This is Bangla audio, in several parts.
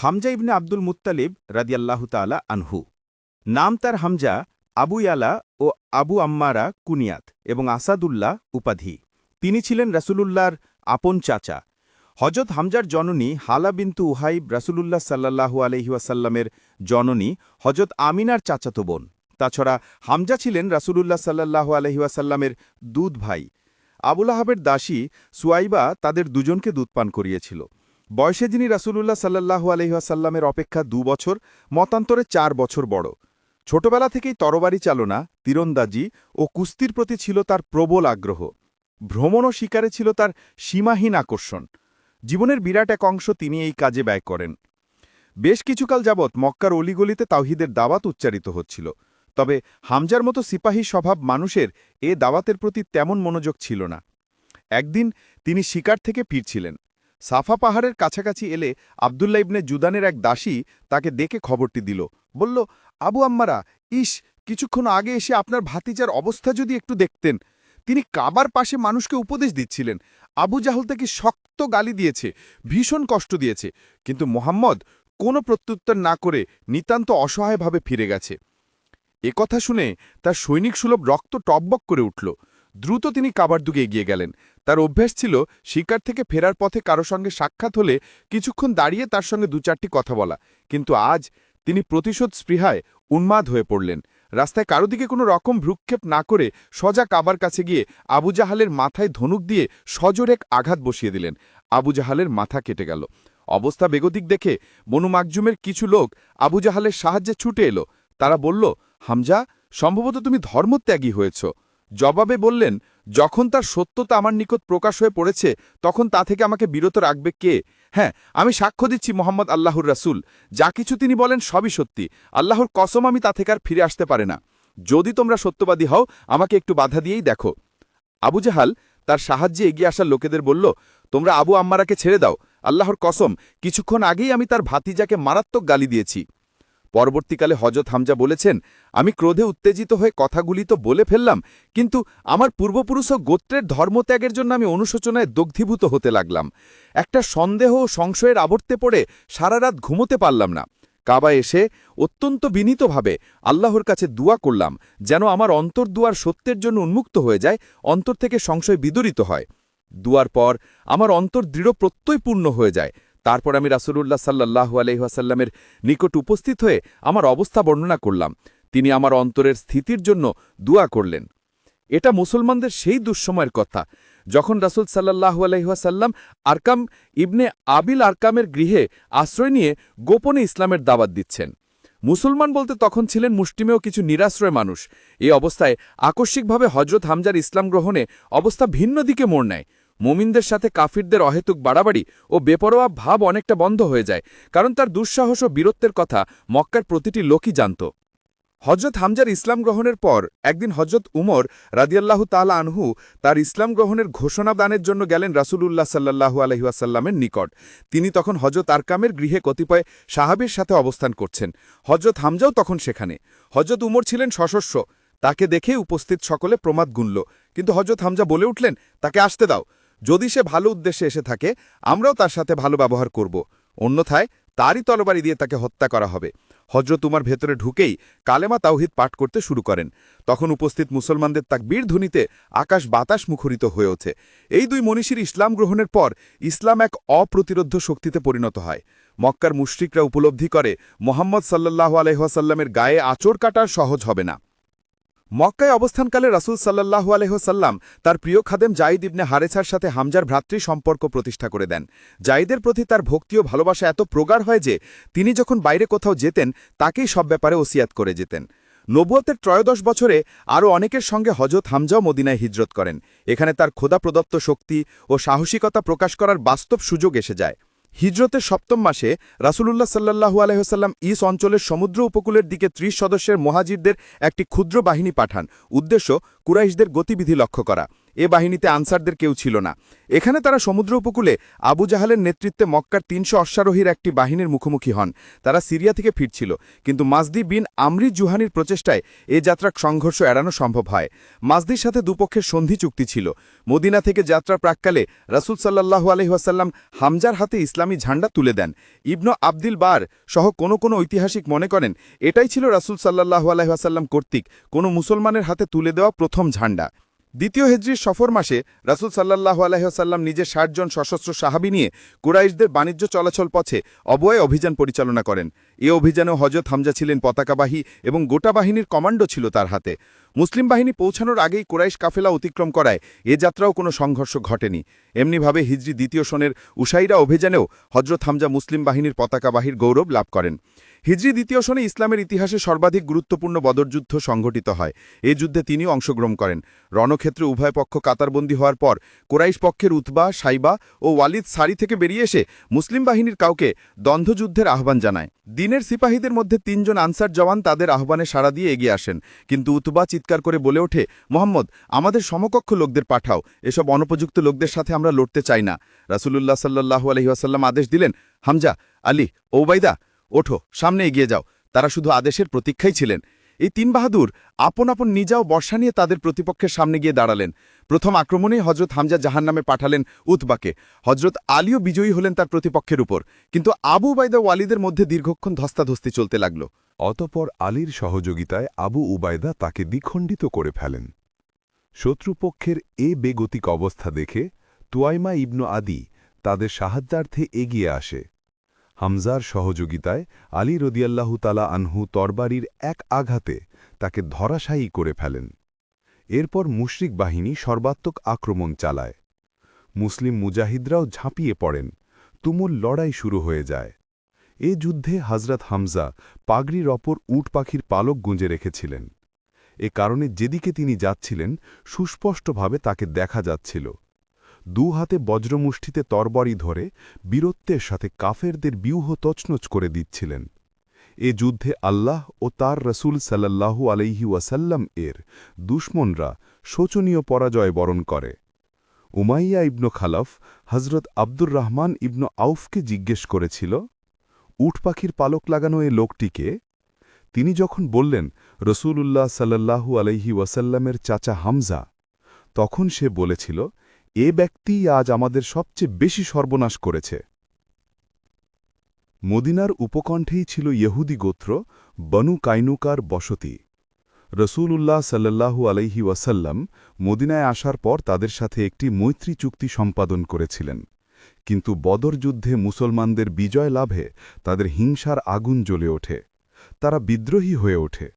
হামজা ইবনে আব্দুল মুত্তালিব রাদিয়াল্লাহু তাআলা আনহু। নাম তার হামজা আবু ইয়ালা ও আবু আম্মারা কুনিয়াত এবং আসাদুল্লাহ উপাধি। তিনি ছিলেন রাসূলুল্লাহর আপন চাচা। হজরত হামজার জননী হালা বিন্তু উহাইব রাসূলুল্লাহ সাল্লাল্লাহু আলহি ওয়াসাল্লামের জননী হজরত আমিনার চাচাতো বোন। তাছাড়া হামজা ছিলেন রাসূলুল্লাহ সাল্লাল্লাহু আলহি ওয়াসাল্লামের দুধ ভাই। আবুল আহাবের দাসী সুয়াইবা তাদের দুজনকে দুধ পান করিয়েছিল। বয়সে যিনি রাসূলুল্লাহ সাল্লাল্লাহু আলহিহাসাল্লামের অপেক্ষা দু বছর, মতান্তরে চার বছর বড়। ছোটবেলা থেকেই তরবারি চালনা, তীরন্দাজি ও কুস্তির প্রতি ছিল তার প্রবল আগ্রহ। ভ্রমণ ও শিকারে ছিল তার সীমাহীন আকর্ষণ। জীবনের বিরাট এক অংশ তিনি এই কাজে ব্যয় করেন। বেশ কিছুকাল যাবৎ মক্কার অলিগলিতে তাওহিদের দাওয়াত উচ্চারিত হচ্ছিল। তবে হামজার মতো সিপাহী স্বভাব মানুষের এ দাওয়াতের প্রতি তেমন মনোযোগ ছিল না। একদিন তিনি শিকার থেকে ফিরছিলেন। সাফা পাহাড়ের কাছাকাছি এলে আবদুল্লা ইবনে জুদানের এক দাসী তাকে দেখে খবরটি দিল। বলল, আবু আম্মারা, ইস, কিছুক্ষণ আগে এসে আপনার ভাতিজার অবস্থা যদি একটু দেখতেন। তিনি কাবার পাশে মানুষকে উপদেশ দিচ্ছিলেন। আবু জাহল তাকে শক্ত গালি দিয়েছে, ভীষণ কষ্ট দিয়েছে। কিন্তু মোহাম্মদ কোনো প্রত্যুত্তর না করে নিতান্ত অসহায়ভাবে ফিরে গেছে। একথা শুনে তার সৈনিক সুলভ রক্ত টকবক করে উঠল। দ্রুত তিনি কাবার দুগে এগিয়ে গেলেন। তার অভ্যাস ছিল শিকার থেকে ফেরার পথে কারও সঙ্গে সাক্ষাৎ হলে কিছুক্ষণ দাঁড়িয়ে তার সঙ্গে দু চারটি কথা বলা। কিন্তু আজ তিনি প্রতিশোধ স্পৃহায় উন্মাদ হয়ে পড়লেন। রাস্তায় কারও দিকে কোনো রকম ভ্রুক্ষেপ না করে সজা কাবার কাছে গিয়ে আবু জাহালের মাথায় ধনুক দিয়ে সজোর এক আঘাত বসিয়ে দিলেন। আবু জাহালের মাথা কেটে গেল। অবস্থা বেগতিক দেখে বনু মাকজুমের কিছু লোক আবু জাহালের সাহায্যে ছুটে এলো। তারা বলল, হামজা, সম্ভবত তুমি ধর্মত্যাগী হয়েছ। জবাবে বললেন, যখন তার সত্যতা আমার নিকট প্রকাশ হয়ে পড়েছে, তখন তা থেকে আমাকে বিরত রাখবে কে? হ্যাঁ আমি সাক্ষ্য দিচ্ছি মোহাম্মদ আল্লাহর রাসুল। যা কিছু তিনি বলেন সবই সত্যি। আল্লাহর কসম আমি তা থেকে আর ফিরে আসতে পারে না। যদি তোমরা সত্যবাদী হও, আমাকে একটু বাধা দিয়েই দেখো। আবু জাহাল তার সাহায্যে এগিয়ে আসার লোকেদের বলল, তোমরা আবু আম্মারাকে ছেড়ে দাও। আল্লাহর কসম, কিছুক্ষণ আগেই আমি তার ভাতিজাকে মারাত্মক গালি দিয়েছি। পরবর্তীকালে হজরত হামজা বলেছেন, আমি ক্রোধে উত্তেজিত হয়ে কথাগুলি তো বলে ফেললাম, কিন্তু আমার পূর্বপুরুষ গোত্রের ধর্মত্যাগের জন্য আমি অনুশোচনায় দগ্ধীভূত হতে লাগলাম। একটা সন্দেহ ও সংশয়ের আবর্তে পড়ে সারা রাত ঘুমোতে পারলাম না। কাবা এসে অত্যন্ত বিনীতভাবে আল্লাহর কাছে দুয়া করলাম, যেন আমার অন্তর্দুয়ার সত্যের জন্য উন্মুক্ত হয়ে যায়, অন্তর থেকে সংশয় বিদরিত হয়। দুয়ার পর আমার অন্তর দৃঢ় প্রত্যয় পূর্ণ হয়ে যায়। তারপর আমি রাসুলুল্লাহ সাল্লাহু আলহাসাল্লামের নিকট উপস্থিত হয়ে আমার অবস্থা বর্ণনা করলাম। তিনি আমার অন্তরের স্থিতির জন্য দুয়া করলেন। এটা মুসলমানদের সেই দুঃসময়ের কথা, যখন রাসুল সাল্লাহু আলহাসাল্লাম আরকাম ইবনে আবিল আরকামের গৃহে আশ্রয় নিয়ে গোপনে ইসলামের দাবাত দিচ্ছেন। মুসলমান বলতে তখন ছিলেন মুষ্টিমেয় কিছু নিরাশ্রয় মানুষ। এই অবস্থায় আকস্মিকভাবে হজরত হামজার ইসলাম গ্রহণে অবস্থা ভিন্ন দিকে মোড় নেয়। মোমিনদের সাথে কাফিরদের অহেতুক বাড়াবাড়ি ও বেপরোয়া ভাব অনেকটা বন্ধ হয়ে যায়, কারণ তার দুঃসাহস ও বীরত্বের কথা মক্কার প্রতিটি লোকই জানত। হজরত হামজার ইসলাম গ্রহণের পর একদিন হজরত উমর রাদিয়াল্লাহু তালা আনহু তার ইসলাম গ্রহণের ঘোষণা দানের জন্য গেলেন রাসুলুল্লাহ সাল্লাহু আলহিহাসাল্লামের নিকট। তিনি তখন হজরত আরকামের গৃহে কতিপয় সাহাবির সাথে অবস্থান করছেন। হজরত হামজাও তখন সেখানে। হজরত উমর ছিলেন সশস্য তাকে দেখে উপস্থিত সকলে প্রমাদ গুনল। কিন্তু হজরত হামজা বলে উঠলেন, তাকে আসতে দাও। যদি সে ভালো উদ্দেশ্যে এসে থাকে, আমরাও তার সাথে ভালো ব্যবহার করব। অন্যথায় তারই তলবারি দিয়ে তাকে হত্যা করা হবে। হজরত উমার ভেতরে ঢুকেই কালেমা তাওহিদ পাঠ করতে শুরু করেন। তখন উপস্থিত মুসলমানদের তাকবীর ধ্বনিতে আকাশ বাতাস মুখরিত হয়ে ওঠে। এই দুই মনীষীর ইসলাম গ্রহণের পর ইসলাম এক অপ্রতিরোধ শক্তিতে পরিণত হয়। মক্কার মুশ্রিকরা উপলব্ধি করে, মোহাম্মদ সাল্লাহ আলহাসাল্লামের গায়ে আচর কাটার সহজ হবে না। মক্কায় অবস্থানকালে রাসুল সাল্লাহু আলহ্লাম তার প্রিয় খাদেম জাইদ ইবনে হারেছার সাথে হামজার ভ্রাতৃ সম্পর্ক প্রতিষ্ঠা করে দেন। জাইদের প্রতি তার ভক্তি ও ভালোবাসা এত প্রগাঢ় হয় যে, তিনি যখন বাইরে কোথাও যেতেন, তাকেই সব ব্যাপারে ওসিয়াত করে যেতেন। নবুয়তের ত্রয়োদশ বছরে আরও অনেকের সঙ্গে হজরত হামজাও মদিনায় হিজরত করেন। এখানে তার খোদা প্রদত্ত শক্তি ও সাহসিকতা প্রকাশ করার বাস্তব সুযোগ এসে যায়। হিজরতের সপ্তম মাসে রাসুলুল্লাহ সাল্লাহু আলহ্লাম ইস অঞ্চলের সমুদ্র উপকূলের দিকে ত্রিশ সদস্যের মহাজিরদের একটি ক্ষুদ্র বাহিনী পাঠান। উদ্দেশ্য কুরাইশদের গতিবিধি লক্ষ্য করা। এ বাহিনীতে আনসারদের কেউ ছিল না। এখানে তারা সমুদ্র উপকূলে আবু জাহালের নেতৃত্বে মক্কার তিনশো অশ্বারোহীর একটি বাহিনীর মুখোমুখি হন। তারা সিরিয়া থেকে ফিরছিল, কিন্তু মাসদি বিন আমরি জুহানির প্রচেষ্টায় এ যাত্রা সংঘর্ষ এড়ানো সম্ভব হয়। মাসদির সাথে দুপক্ষের সন্ধি চুক্তি ছিল। মদিনা থেকে যাত্রার প্রাককালে রাসুল সাল্লাহু আলহিহাসাল্লাম হামজার হাতে ইসলামী ঝান্ডা তুলে দেন। ইবন আব্দিল বার সহ কোনো কোনো ঐতিহাসিক মনে করেন, এটাই ছিল রাসুল সাল্লাহু আলহিহাসাল্লাম কর্তৃক কোনো মুসলমানের হাতে তুলে দেওয়া প্রথম ঝান্ডা। দ্বিতীয় হেজরির সফর মাসে রাসুল সাল্লাহ নিজের ষাট জন সশস্ত্র সাহাবি নিয়ে কুরাইশদের বাণিজ্য চলাচল পথে অবয় অভিযান পরিচালনা করেন। এ অভিযানেও হজরত হামজা ছিলেন পতাকাবাহী এবং গোটা বাহিনীর কমান্ডো ছিল তার হাতে। মুসলিম বাহিনী পৌঁছানোর আগেই কোরাইশ কাফেলা অতিক্রম করায় এ যাত্রাও কোনো সংঘর্ষ ঘটেনি। এমনিভাবে হিজরি দ্বিতীয় সনের উসাইরা অভিযানেও হজরত হামজা মুসলিম বাহিনীর পতাকাবাহীর গৌরব লাভ করেন। হিজরি দ্বিতীয় সনে ইসলামের ইতিহাসে সর্বাধিক গুরুত্বপূর্ণ বদরযুদ্ধ সংঘটিত হয়। এই যুদ্ধে তিনিও অংশগ্রহণ করেন। রণক্ষেত্রে উভয় পক্ষ কাতারবন্দি হওয়ার পর কোরাইশ পক্ষের উতবা, সাইবা ও ওয়ালিদ সারি থেকে বেরিয়ে এসে মুসলিম বাহিনীর কাউকে দ্বন্দ্বযুদ্ধের আহ্বান জানায়। দিনের সিপাহীদের মধ্যে তিনজন আনসার জওয়ান তাদের আহ্বানে সাড়া দিয়ে এগিয়ে আসেন। কিন্তু উতবা চিৎকার করে বলে ওঠে, মোহাম্মদ, আমাদের সমকক্ষ লোকদের পাঠাও, এসব অনুপযুক্ত লোকদের সাথে আমরা লড়তে চাই না। রাসুলুল্লাহ সাল্লাহু আলহিহাসাল্লাম আদেশ দিলেন, হামজা, আলী ওবাইদা ওঠো, সামনে এগিয়ে যাও। তারা শুধু আদেশের প্রতীক্ষাই ছিলেন। এই তিন বাহাদুর আপন আপন নিজাও বর্ষা নিয়ে তাদের প্রতিপক্ষের সামনে গিয়ে দাঁড়ালেন। প্রথম আক্রমণেই হজরত হামজা জাহান নামে পাঠালেন উতবাকে। হজরত আলীও বিজয়ী হলেন তার প্রতিপক্ষের উপর। কিন্তু আবু বাইদা ওয়ালিদের মধ্যে দীর্ঘক্ষণ ধস্তাধস্তি চলতে লাগল। অতপর আলীর সহযোগিতায় আবু উবায়দা তাকে দ্বিখণ্ডিত করে ফেলেন। শত্রুপক্ষের এ বেগতিক অবস্থা দেখে তুয়াইমা ইবনু আদি তাদের সাহায্যার্থে এগিয়ে আসে। হামজার সহযোগিতায় আলী রদিয়াল্লাহু তালা আনহু তরবারির এক আঘাতে তাকে ধরাশায়ী করে ফেলেন। এরপর মুশরিক বাহিনী সর্বাত্মক আক্রমণ চালায়। মুসলিম মুজাহিদরাও ঝাঁপিয়ে পড়েন। তুমুল লড়াই শুরু হয়ে যায়। এ যুদ্ধে হজরত হামজা পাগড়ির অপর উট পাখির পালক গুঁজে রেখেছিলেন। এ কারণে যেদিকে তিনি যাচ্ছিলেন, সুস্পষ্টভাবে তাকে দেখা যাচ্ছিল। দু হাতে বজ্রমুষ্টিতে তরবরি ধরে বীরত্বের সাথে কাফেরদের বিউহ তছনছ করে দিচ্ছিলেন। এ যুদ্ধে আল্লাহ ও তার রসুল সাল্লাল্লাহু আলাইহি ওয়াসাল্লাম এর দুশ্মনরা শোচনীয় পরাজয় বরণ করে। উমাইয়া ইবনু খালফ হজরত আব্দুর রহমান ইবনু আউফকে জিজ্ঞেস করেছিল উট পাখির পালক লাগানো এ লোকটিকে, তিনি যখন বললেন, রসুলুল্লাহ সাল্লাল্লাহু আলাইহি ওয়াসাল্লামের চাচা হামজা তখন সে বলেছিল, এ ব্যক্তি আজ আমাদের সবচেয়ে বেশি সর্বনাশ করেছে। মদিনার উপকণ্ঠেই ছিল ইহুদি গোত্র বনু কাইনুকার বসতি। রসুলুল্লাহ সাল্লাল্লাহু আলাইহি ওয়াসাল্লাম মদিনায় আসার পর তাদের সাথে একটি মৈত্রী চুক্তি সম্পাদন করেছিলেন। কিন্তু বদর যুদ্ধে মুসলমানদের বিজয় লাভে তাদের হিংসার আগুন জ্বলে ওঠে, তারা বিদ্রোহী হয়ে ওঠে।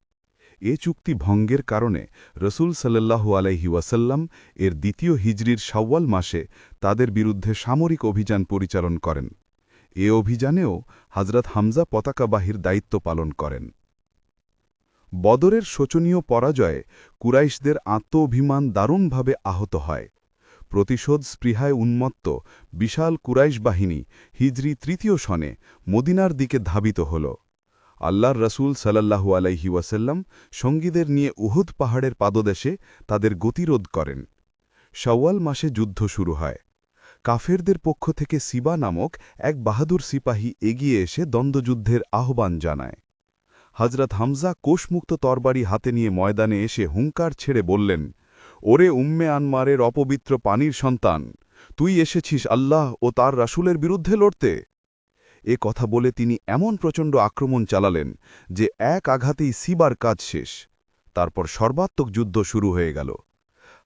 এ চুক্তি ভঙ্গের কারণে রসুল সাল্লাল্লাহু আলাইহি ওয়াসাল্লাম এর দ্বিতীয় হিজরির সাওয়াল মাসে তাদের বিরুদ্ধে সামরিক অভিযান পরিচালন করেন। এ অভিযানেও হজরত হামজা পতাকাবাহীর দায়িত্ব পালন করেন। বদরের শোচনীয় পরাজয়ে কুরাইশদের আত্ম-অভিমান দারুণভাবে আহত হয়। প্রতিশোধ স্পৃহায় উন্মত্ত বিশাল কুরাইশ বাহিনী হিজরি তৃতীয় সনে মদিনার দিকে ধাবিত হল। আল্লাহর রসুল সাল্লাহু আলাইহি ওয়াসাল্লাম সঙ্গীদের নিয়ে উহুদ পাহাড়ের পাদদেশে তাদের গতিরোধ করেন। শাওয়াল মাসে যুদ্ধ শুরু হয়। কাফেরদের পক্ষ থেকে সিবা নামক এক বাহাদুর সিপাহী এগিয়ে এসে দ্বন্দ্বযুদ্ধের আহ্বান জানায়। হজরত হামজা কোষমুক্ত তরবারি হাতে নিয়ে ময়দানে এসে হুঙ্কার ছেড়ে বললেন ওরে উম্মে আনমারের অপবিত্র পানির সন্তান, তুই এসেছিস আল্লাহ ও তার রাসুলের বিরুদ্ধে লড়তে। এ কথা বলে তিনি এমন প্রচণ্ড আক্রমণ চালালেন যে এক আঘাতেই সিবার কাজ শেষ। তারপর সর্বাত্মক যুদ্ধ শুরু হয়ে গেল।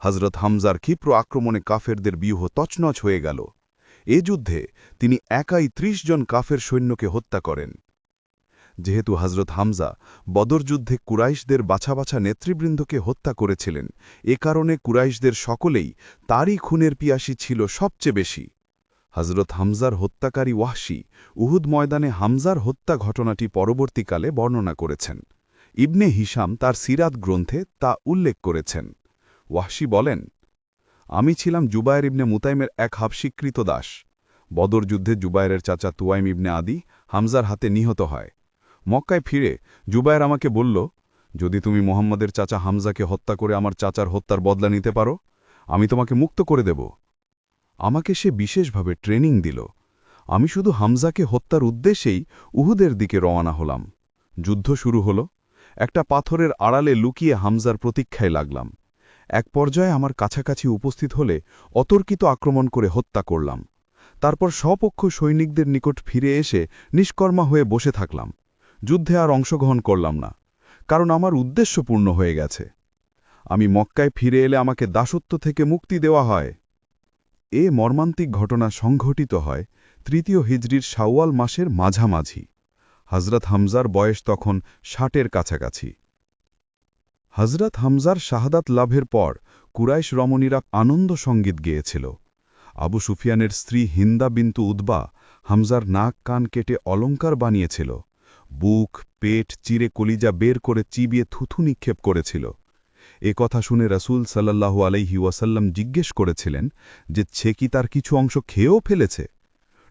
হজরত হামজার ক্ষিপ্র আক্রমণে কাফেরদের বিউহ তছনছ হয়ে গেল। এ যুদ্ধে তিনি একাই ত্রিশ জন কাফের সৈন্যকে হত্যা করেন। যেহেতু হজরত হামজা বদরযুদ্ধে কুরাইশদের বাছা বাছা নেতৃবৃন্দকে হত্যা করেছিলেন, এ কারণে কুরাইশদের সকলেই তারই খুনের পিয়াসী ছিল সবচেয়ে বেশি। হজরত হামজার হত্যাকারী ওয়াহশি উহুদ ময়দানে হামজার হত্যা ঘটনাটি পরবর্তীকালে বর্ণনা করেছেন। ইবনে হিসাম তার সিরাত গ্রন্থে তা উল্লেখ করেছেন। ওয়াহশি বলেন, আমি ছিলাম জুবায়ের ইবনে মুতাইমের এক হাবস্বীকৃত দাস। বদর যুদ্ধে জুবায়ের চাচা তুয়াইম ইবনে আদি হামজার হাতে নিহত হয়। মক্কায় ফিরে জুবায়ের আমাকে বলল, যদি তুমি মোহাম্মদের চাচা হামজাকে হত্যা করে আমার চাচার হত্যার বদলা নিতে পারো, আমি তোমাকে মুক্ত করে দেব। আমাকে সে বিশেষভাবে ট্রেনিং দিল। আমি শুধু হামজাকে হত্যার উদ্দেশ্যেই উহুদের দিকে রওনা হলাম। যুদ্ধ শুরু হলো। একটা পাথরের আড়ালে লুকিয়ে হামজার প্রতীক্ষায় লাগলাম। এক পর্যায়ে আমার কাছাকাছি উপস্থিত হলে অতর্কিত আক্রমণ করে হত্যা করলাম। তারপর স্বপক্ষ সৈনিকদের নিকট ফিরে এসে নিষ্কর্মা হয়ে বসে থাকলাম। যুদ্ধে আর অংশগ্রহণ করলাম না, কারণ আমার উদ্দেশ্য পূর্ণ হয়ে গেছে। আমি মক্কায় ফিরে এলে আমাকে দাসত্ব থেকে মুক্তি দেওয়া হয়। এ মর্মান্তিক ঘটনা সংঘটিত হয় তৃতীয় হিজরির শাওয়াল মাসের মাঝামাঝি। হজরত হামজার বয়স তখন ষাটের কাছাকাছি। হজরত হামজার শাহাদাত লাভের পর কুরাইশ রমণীরা আনন্দ সংগীত গেয়েছিল। আবু সুফিয়ানের স্ত্রী হিন্দা বিন্তু উদ্বা হামজার নাক কান কেটে অলঙ্কার বানিয়েছিল। বুক, পেট চিরে কলিজা বের করে চিবিয়ে থুথু নিক্ষেপ করেছিল। এ কথা শুনে রসুল সাল্লাহু আলাইহি ওয়াসাল্লাম জিজ্ঞেস করেছিলেন যে, সে কি তার কিছু অংশ খেয়েও ফেলেছে?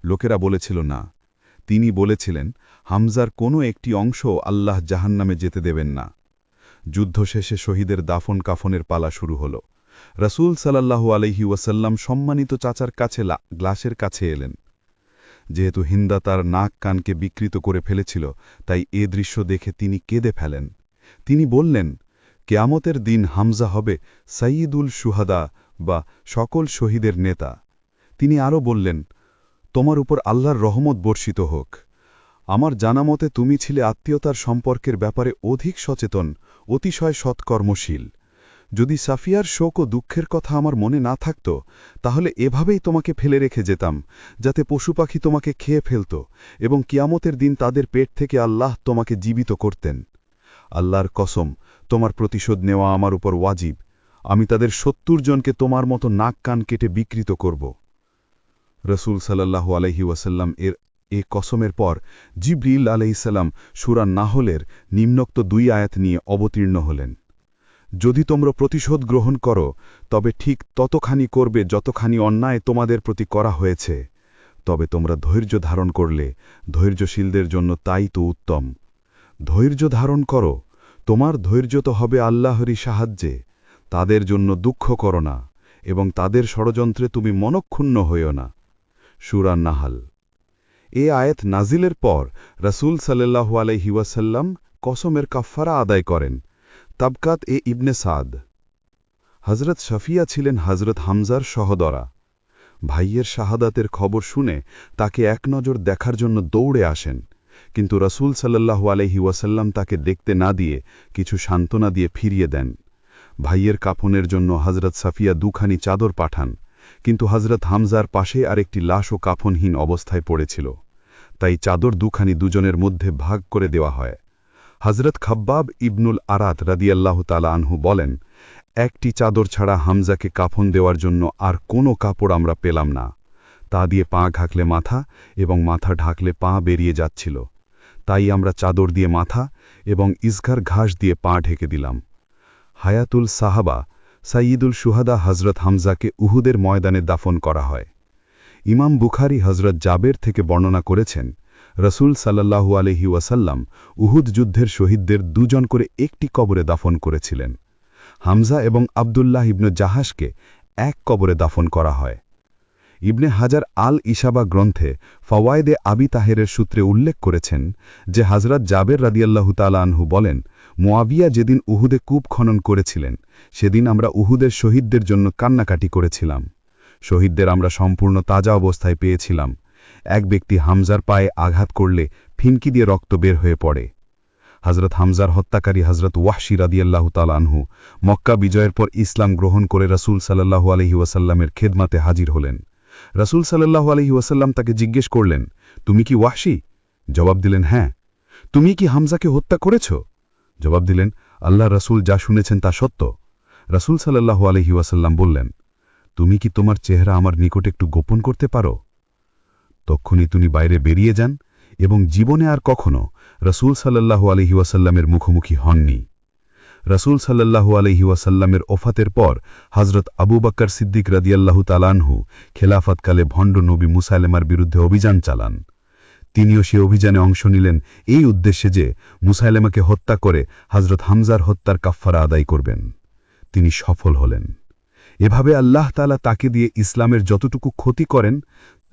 লোকেরা বলেছিল, না। তিনি বলেছিলেন, হামজার কোনো একটি অংশ আল্লাহ জাহান্নামে যেতে দেবেন না। যুদ্ধ শেষে শহীদের দাফন কাফনের পালা শুরু হল। রসুল সাল্লাহু আলহি ওয়াসাল্লাম সম্মানিত চাচার কাছে গ্লাসের কাছে এলেন। যেহেতু হিন্দা তার নাক কানকে বিকৃত করে ফেলেছিল, তাই এ দৃশ্য দেখে তিনি কেঁদে ফেলেন। তিনি বললেন, কেয়ামতের দিন হামজা হবে সাইয়দুল সুহাদা বা সকল শহীদের নেতা। তিনি আরও বললেন, তোমার উপর আল্লাহর রহমত বর্ষিত হোক। আমার জানামতে তুমি ছিলে আত্মীয়তার সম্পর্কের ব্যাপারে অধিক সচেতন, অতিশয় সৎকর্মশীল। যদি সাফিয়ার শোক ও দুঃখের কথা আমার মনে না থাকত, তাহলে এভাবেই তোমাকে ফেলে রেখে যেতাম, যাতে পশু পাখি তোমাকে খেয়ে ফেলত এবং কিয়ামতের দিন তাদের পেট থেকে আল্লাহ তোমাকে জীবিত করতেন। আল্লাহর কসম, তোমার প্রতিশোধ নেওয়া আমার উপর ওয়াজিব। আমি তাদের সত্তর জনকে তোমার মতো নাক কান কেটে বিকৃত করব। রসুল সাল্লাহু আলহি ওয়াসাল্লাম এর এ কসমের পর জিব্রিল আলহিসাল্লাম সুরা নাহলের নিম্নোক্ত দুই আয়াত নিয়ে অবতীর্ণ হলেন। যদি তোমরা প্রতিশোধ গ্রহণ করো, তবে ঠিক ততখানি করবে যতখানি অন্যায় তোমাদের প্রতি করা হয়েছে। তবে তোমরা ধৈর্য ধারণ করলে, ধৈর্যশীলদের জন্য তাই তো উত্তম। ধৈর্য ধারণ করো, তোমার ধৈর্য তো হবে আল্লাহরই সাহায্যে, তাদের জন্য দুঃখ করো না, এবং তাদের ষড়যন্ত্রে তুমি মনক্ষুণ্ণ হইও না। সুরা নাহাল। এ আয়াত নাজিলের পর রসুল সাল্লাহু আলাইহি ওয়াসাল্লাম কসমের কাফফারা আদায় করেন। তাবকাত এ ইবনে সাদ। হজরত শফিয়া ছিলেন হজরত হামজার সহদরা। ভাইয়ের শাহাদাতের খবর শুনে তাকে এক নজর দেখার জন্য দৌড়ে আসেন, কিন্তু রসুল সাল্লাহু আলহি ওয়াসাল্লাম তাকে দেখতে না দিয়ে কিছু সান্ত্বনা দিয়ে ফিরিয়ে দেন। ভাইয়ের কাফনের জন্য হজরত সাফিয়া দুখানি চাদর পাঠান, কিন্তু হজরত হামজার পাশে আরেকটি লাশ ও কাফনহীন অবস্থায় পড়েছিল। তাই চাদর দুখানি দুজনের মধ্যে ভাগ করে দেওয়া হয়। হজরত খাব্বাব ইবনুল আরাত রাদিয়াল্লাহ তালা আনহু বলেন, একটি চাদর ছাড়া হামজাকে কাফন দেওয়ার জন্য আর কোনো কাপড় আমরা পেলাম না। তা দিয়ে পা ঘাকলে মাথা এবং মাথা ঢাকলে পা বেরিয়ে যাচ্ছিল। তাই আমরা চাদর দিয়ে মাথা এবং ইসঘার ঘাস দিয়ে পা ঢেকে দিলাম। হায়াতুল সাহাবা সাইয়দুল সুহাদা হজরত হামজাকে উহুদের ময়দানে দাফন করা হয়। ইমাম বুখারি হজরত জাবের থেকে বর্ণনা করেছেন রসুল সাল্লাহু আলহি ওয়াসাল্লাম উহুদ যুদ্ধের শহীদদের দুজন করে একটি কবরে দাফন করেছিলেন। হামজা এবং আবদুল্লাহ ইবনু জাহাজকে এক কবরে দাফন করা হয়। ইবনে হাজার আল ইসাবা গ্রন্থে ফওয়ায়েদে আবি তাহেরের সূত্রে উল্লেখ করেছেন যে হাজরত জাবের রাদিয়াল্লাহু আনহু বলেন মোয়াবিয়া যেদিন উহুদে কূপ খনন করেছিলেন, সেদিন আমরা উহুদের শহীদদের জন্য কান্নাকাটি করেছিলাম। শহীদদের আমরা সম্পূর্ণ তাজা অবস্থায় পেয়েছিলাম। এক ব্যক্তি হামজার পায়ে আঘাত করলে ফিনকি দিয়ে রক্ত বের হয়ে পড়ে। হজরত হামজার হত্যাকারী হজরত ওয়াহশি রাদিয়াল্লাহু তালানহু মক্কা বিজয়ের পর ইসলাম গ্রহণ করে রসুল সাল্লাহু আলহি ওয়াসাল্লামের খেদমাতে হাজির হলেন। রসুল সাল্লাহু আলহি ওয়াসাল্লাম তাকে জিজ্ঞেস করলেন, তুমি কি ওয়াহশি? জবাব দিলেন হ্যাঁ। তুমি কি হামজাকে হত্যা করেছ? জবাব দিলেন আল্লাহ রসুল যা শুনেছেন তা সত্য। রসুল সাল্লাহু আলহি ওয়াসাল্লাম বললেন, তুমি কি তোমার চেহারা আমার নিকট একটু গোপন করতে পারো? তক্ষুনি তিনি বাইরে বেরিয়ে যান এবং জীবনে আর কখনো রসুল সাল্লাহু আলহি মুখোমুখি হননি। রসুল সাল্লাহু আলহি ওফাতের পর হজরত আবু বাক্কর সিদ্দিক রাদিয়াল্লাহু তালানহু খেলাফতকালে ভণ্ড নবী মুসাইলেমার বিরুদ্ধে অভিযান চালান। তিনিও সে অভিযানে অংশ নিলেন এই উদ্দেশ্যে যে মুসাইলেমাকে হত্যা করে হজরত হামজার হত্যার কাফফারা আদায় করবেন। তিনি সফল হলেন। এভাবে আল্লাহ তালা তাকে দিয়ে ইসলামের যতটুকু ক্ষতি করেন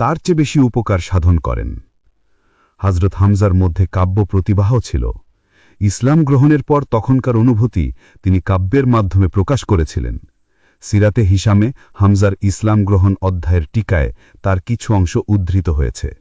তার চেয়ে বেশি উপকার সাধন করেন। হজরত হামজার মধ্যে কাব্য প্রতিবাহ ছিল। ইসলাম গ্রহণের পর তখনকার অনুভূতি তিনি কাব্যের মাধ্যমে প্রকাশ করেছিলেন। সিরাতে হিসামে হামজার ইসলাম গ্রহণ অধ্যায়ের টিকায় তার কিছু অংশ উদ্ধৃত হয়েছে।